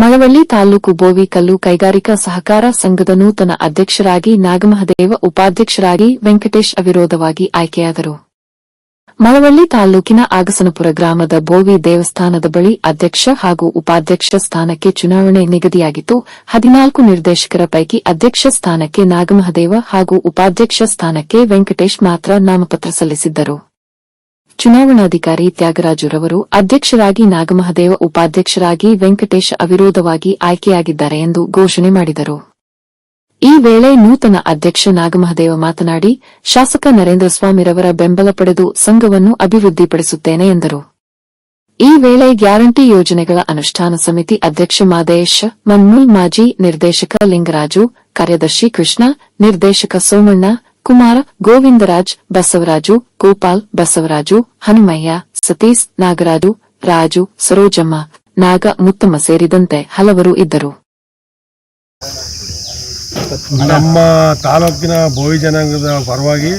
ಮಳವಳ್ಳಿ ತಾಲೂಕು ಬೋವಿಕಲ್ಲು ಕೈಗಾರಿಕಾ ಸಹಕಾರ ಸಂಘದ ನೂತನ ಅಧ್ಯಕ್ಷರಾಗಿ ನಾಗಮಹದೇವ, ಉಪಾಧ್ಯಕ್ಷರಾಗಿ ವೆಂಕಟೇಶ್ ಅವಿರೋಧವಾಗಿ ಆಯ್ಕೆಯಾದರು. ಮಳವಳ್ಳಿ ತಾಲೂಕಿನ ಆಗಸನಪುರ ಗ್ರಾಮದ ಬೋವಿ ದೇವಸ್ಥಾನದ ಬಳಿ ಅಧ್ಯಕ್ಷ ಹಾಗೂ ಉಪಾಧ್ಯಕ್ಷ ಸ್ಥಾನಕ್ಕೆ ಚುನಾವಣೆ ನಿಗದಿಯಾಗಿತ್ತು. ಹದಿನಾಲ್ಕು ನಿರ್ದೇಶಕರ ಪೈಕಿ ಅಧ್ಯಕ್ಷ ಸ್ಥಾನಕ್ಕೆ ನಾಗಮಹದೇವ ಹಾಗೂ ಉಪಾಧ್ಯಕ್ಷ ಸ್ಥಾನಕ್ಕೆ ವೆಂಕಟೇಶ್ ಮಾತ್ರ ನಾಮಪತ್ರ ಸಲ್ಲಿಸಿದ್ದರು. ಚುನಾವಣಾಧಿಕಾರಿ ತ್ಯಾಗರಾಜುರವರು ಅಧ್ಯಕ್ಷರಾಗಿ ನಾಗಮಹದೇವ, ಉಪಾಧ್ಯಕ್ಷರಾಗಿ ವೆಂಕಟೇಶ್ ಅವಿರೋಧವಾಗಿ ಆಯ್ಕೆಯಾಗಿದ್ದಾರೆ ಎಂದು ಘೋಷಣೆ ಮಾಡಿದರು. ಈ ವೇಳೆ ನೂತನ ಅಧ್ಯಕ್ಷ ನಾಗಮಹದೇವ ಮಾತನಾಡಿ, ಶಾಸಕ ನರೇಂದ್ರ ಸ್ವಾಮಿರವರ ಬೆಂಬಲ ಪಡೆದು ಸಂಘವನ್ನು ಅಭಿವೃದ್ಧಿಪಡಿಸುತ್ತೇನೆ ಎಂದರು. ಈ ವೇಳೆ ಗ್ಯಾರಂಟಿ ಯೋಜನೆಗಳ ಅನುಷ್ಠಾನ ಸಮಿತಿ ಅಧ್ಯಕ್ಷ ಮಾದೇಶ್ ಮನ್ಮೂಲ್ ಮಾಜಿ ನಿರ್ದೇಶಕ ಲಿಂಗರಾಜು, ಕಾರ್ಯದರ್ಶಿ ಕೃಷ್ಣ, ನಿರ್ದೇಶಕ ಸೋಮಣ್ಣ ಕುಮಾರ ಗೋವಿಂದರಾಜ್, ಬಸವರಾಜು, ಗೋಪಾಲ್, ಬಸವರಾಜು, ಹನುಮಯ್ಯ, ಸತೀಶ್, ನಾಗರಾಜು, ರಾಜು, ಸರೋಜಮ್ಮ, ನಾಗ, ಮುತ್ತಮ್ಮ ಸೇರಿದಂತೆ ಹಲವರು ಇದ್ದರು. ನಮ್ಮ ತಾಲೂಕಿನ ಭೋವಿ ಜನಾಂಗದ ಪರವಾಗಿ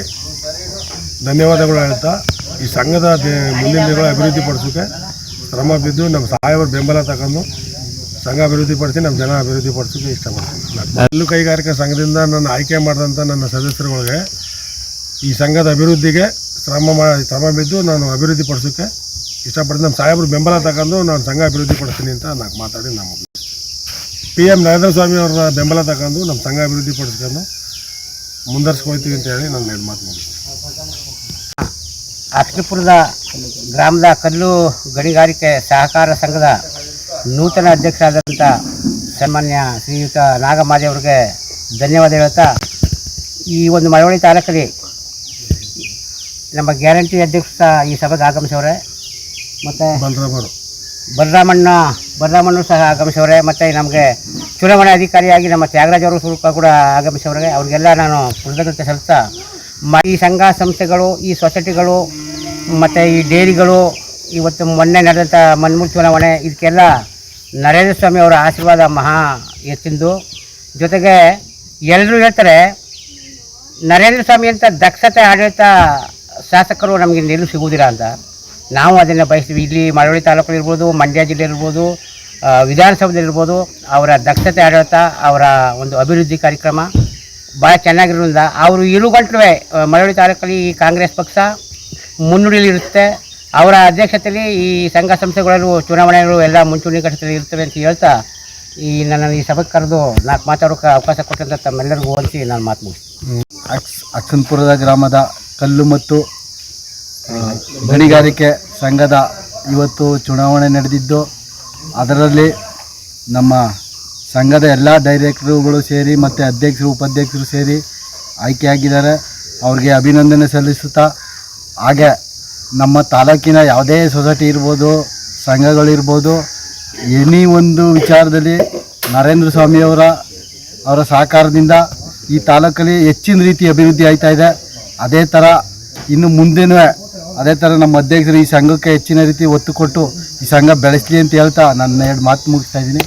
ಧನ್ಯವಾದಗಳು ಹೇಳ್ತಾ, ಈ ಸಂಘದ ಮುಂದಿನ ದಿನಗಳ ಅಭಿವೃದ್ಧಿ ಪಡಿಸೋಕೆ ಶ್ರಮ ಬಿದ್ದು ನಮ್ಮ ಸಾಹೇಬರ ಬೆಂಬಲ ತಗೊಂಡು ಸಂಘ ಅಭಿವೃದ್ಧಿ ಪಡಿಸಿ ನಮ್ಮ ಜನ ಅಭಿವೃದ್ಧಿ ಪಡಿಸೋಕೆ ಇಷ್ಟಪಡ್ತೀನಿ. ಹಲ್ಲು ಕೈಗಾರಿಕಾ ಸಂಘದಿಂದ ನನ್ನ ಆಯ್ಕೆ ಮಾಡಿದಂಥ ನನ್ನ ಸದಸ್ಯರುಗಳಿಗೆ ಈ ಸಂಘದ ಅಭಿವೃದ್ಧಿಗೆ ಶ್ರಮ ಶ್ರಮ ಬಿದ್ದು ನಾನು ಅಭಿವೃದ್ಧಿ ಪಡಿಸೋಕೆ ಇಷ್ಟಪಡ್ತೀನಿ. ನಮ್ಮ ಸಾಹೇಬರು ಬೆಂಬಲ ತಗೊಂಡು ನಾನು ಸಂಘ ಅಭಿವೃದ್ಧಿ ಪಡಿಸ್ತೀನಿ ಅಂತ ನಾನು ಮಾತಾಡಿ ನಮ್ಮ ಪಿ ಎಂ ನರೇಂದ್ರ ಸ್ವಾಮಿ ಅವರ ಬೆಂಬಲ ತಗೊಂಡು ನಮ್ಮ ಸಂಘ ಅಭಿವೃದ್ಧಿ ಪಡಿಸ್ಕೊಂಡು ಮುಂದರ್ಸ್ಕೊಳ್ತೀವಿ ಅಂತ ಹೇಳಿ ನಾನು ಎರಡು ಮಾತು ಮುಗಿಸ್ತೀನಿ. ಗ್ರಾಮದ ಕಲ್ಲು ಗಣಿಗಾರಿಕೆ ಸಹಕಾರ ಸಂಘದ ನೂತನ ಅಧ್ಯಕ್ಷರಾದಂಥ ಸನ್ಮಾನ್ಯ ಶ್ರೀಯುತ ನಾಗಮಾದೇವ್ರಿಗೆ ಧನ್ಯವಾದ ಹೇಳ್ತಾ ಈ ಒಂದು ಮಳವಳ್ಳಿ ತಾಲೂಕಲ್ಲಿ ನಮ್ಮ ಗ್ಯಾರಂಟಿ ಅಧ್ಯಕ್ಷ ಈ ಸಭೆಗೆ ಆಗಮಿಸವ್ರೆ ಮತ್ತು ಬಲರಾಮಣ್ಣ ಬಲರಾಮಣ್ಣ ಬಲರಾಮಣ್ಣು ಸಹ ಆಗಮಿಸವ್ರೆ ಮತ್ತು ನಮಗೆ ಚುನಾವಣೆ ಅಧಿಕಾರಿಯಾಗಿ ನಮ್ಮ ತ್ಯಾಗರಾಜ್ ಅವರು ಸ್ವಲ್ಪ ಕೂಡ ಆಗಮಿಸವ್ರೆ ಅವ್ರಿಗೆಲ್ಲ ನಾನು ಕೃತಜ್ಞತೆ ಸಲ್ತಾ ಮ ಈ ಸಂಘ ಸಂಸ್ಥೆಗಳು ಈ ಸೊಸೈಟಿಗಳು ಮತ್ತು ಈ ಡೇರಿಗಳು ಇವತ್ತು ಮೊನ್ನೆ ನಡೆದಂಥ ಮನ್ಮೂರು ಚುನಾವಣೆ ಇದಕ್ಕೆಲ್ಲ ನರೇಂದ್ರ ಸ್ವಾಮಿ ಅವರ ಆಶೀರ್ವಾದ ಮಹಾ ಎತ್ತಿಂದು. ಜೊತೆಗೆ ಎಲ್ಲರೂ ಹೇಳ್ತಾರೆ, ನರೇಂದ್ರ ಸ್ವಾಮಿ ಅಂತ ದಕ್ಷತೆ ಆಡಳಿತ ಶಾಸಕರು ನಮಗೆ ನಿಲ್ಲು ಸಿಗುವುದಿಲ್ಲ ಅಂತ. ನಾವು ಅದನ್ನು ಬಯಸ್ತೀವಿ. ಇಲ್ಲಿ ಮಳವಳ್ಳಿ ತಾಲೂಕಲ್ಲಿರ್ಬೋದು ಇರ್ಬೋದು, ಮಂಡ್ಯ ಜಿಲ್ಲೆ ಇರ್ಬೋದು ವಿಧಾನಸೌಧದಲ್ಲಿರ್ಬೋದು ಅವರ ದಕ್ಷತೆ ಆಡಳಿತ, ಅವರ ಒಂದು ಅಭಿವೃದ್ಧಿ ಕಾರ್ಯಕ್ರಮ ಭಾಳ ಚೆನ್ನಾಗಿರೋದ್ರಿಂದ ಅವರು ಇರುಗಂಟ್ಲು ಮಳವಳ್ಳಿ ತಾಲೂಕಲ್ಲಿ ಕಾಂಗ್ರೆಸ್ ಪಕ್ಷ ಮುನ್ನುಡಿಯಲ್ಲಿರುತ್ತೆ. ಅವರ ಅಧ್ಯಕ್ಷತೆಯಲ್ಲಿ ಈ ಸಂಘ ಸಂಸ್ಥೆಗಳಲ್ಲೂ ಚುನಾವಣೆಗಳು ಎಲ್ಲ ಮುಂಚೂಣಿ ಘಟ್ಟದಲ್ಲಿ ಇರ್ತವೆ ಅಂತ ಹೇಳ್ತಾ ಈ ನನ್ನ ಈ ಸಭೆಗೆ ಕರೆದು ನಾಲ್ಕು ಮಾತಾಡೋಕೆ ಅವಕಾಶ ಕೊಟ್ಟಂತ ತಮ್ಮೆಲ್ಲರಿಗೂ ಹೋಲಿಸಿ ನಾನು ಮಾತು ಮುಗಿಸ್ತೀನಿ. ಅಕ್ಸ್ ಅಕ್ಸನ್ಪುರದ ಗ್ರಾಮದ ಕಲ್ಲು ಮತ್ತು ಗಣಿಗಾರಿಕೆ ಸಂಘದ ಇವತ್ತು ಚುನಾವಣೆ ನಡೆದಿದ್ದು, ಅದರಲ್ಲಿ ನಮ್ಮ ಸಂಘದ ಎಲ್ಲ ಡೈರೆಕ್ಟ್ರುಗಳು ಸೇರಿ ಮತ್ತು ಅಧ್ಯಕ್ಷರು, ಉಪಾಧ್ಯಕ್ಷರು ಸೇರಿ ಆಯ್ಕೆಯಾಗಿದ್ದಾರೆ. ಅವ್ರಿಗೆ ಅಭಿನಂದನೆ ಸಲ್ಲಿಸುತ್ತಾ, ಹಾಗೆ ನಮ್ಮ ತಾಲೂಕಿನ ಯಾವುದೇ ಸೊಸೈಟಿ ಇರ್ಬೋದು, ಸಂಘಗಳಿರ್ಬೋದು, ಎನಿ ಒಂದು ವಿಚಾರದಲ್ಲಿ ನರೇಂದ್ರ ಸ್ವಾಮಿಯವರ ಅವರ ಸಹಕಾರದಿಂದ ಈ ತಾಲೂಕಲ್ಲಿ ಹೆಚ್ಚಿನ ರೀತಿ ಅಭಿವೃದ್ಧಿ ಆಯ್ತಾ ಇದೆ. ಅದೇ ಥರ ಇನ್ನು ಮುಂದೆನೂ ಅದೇ ಥರ ನಮ್ಮ ಅಧ್ಯಕ್ಷರು ಈ ಸಂಘಕ್ಕೆ ಹೆಚ್ಚಿನ ರೀತಿ ಒತ್ತು ಕೊಟ್ಟು ಈ ಸಂಘ ಬೆಳೆಸಲಿ ಅಂತ ಹೇಳ್ತಾ ನನ್ನ ಎರಡು ಮಾತು ಮುಗಿಸ್ತಾ ಇದ್ದೀನಿ.